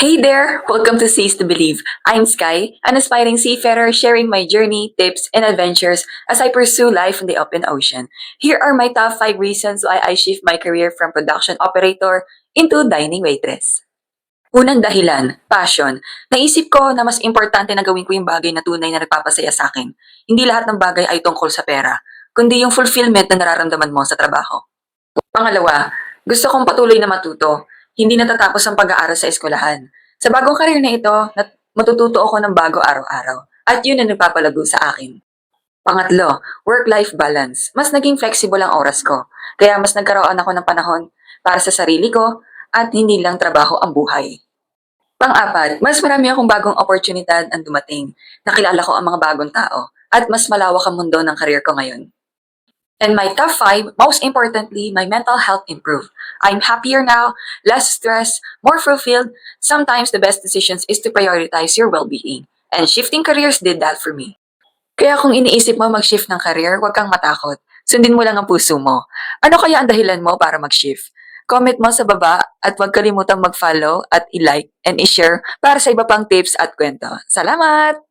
Hey there! Welcome to Seas to Believe. I'm Sky, an aspiring seafarer sharing my journey, tips, and adventures as I pursue life in the open ocean. Here are my top 5 reasons why I shift my career from production operator into dining waitress. Unang dahilan, passion. Naisip ko na mas importante na gawin ko yung bagay na tunay na nagpapasaya sa akin. Hindi lahat ng bagay ay tungkol sa pera, kundi yung fulfillment na nararamdaman mo sa trabaho. Pangalawa, gusto kong patuloy na matuto. Hindi natatapos ang pag-aaral sa eskwelahan. Sa bagong karir na ito, matututo ako ng bago araw-araw. At yun ang nagpapalago sa akin. Pangatlo, work-life balance. Mas naging flexible ang oras ko. Kaya mas nagkaroon ako ng panahon para sa sarili ko at hindi lang trabaho ang buhay. Pang-apat, mas marami akong bagong oportunidad ang dumating. Nakilala ko ang mga bagong tao at mas malawak ang mundo ng karir ko ngayon. And my top five, most importantly, my mental health improved. I'm happier now, less stressed, more fulfilled. Sometimes the best decisions is to prioritize your well-being. And shifting careers did that for me. Kaya kung iniisip mo mag-shift ng career, huwag kang matakot. Sundin mo lang ang puso mo. Ano kaya ang dahilan mo para mag-shift? Comment mo sa baba at huwag kalimutang mag-follow at i-like and i-share para sa iba pang tips at kwento. Salamat!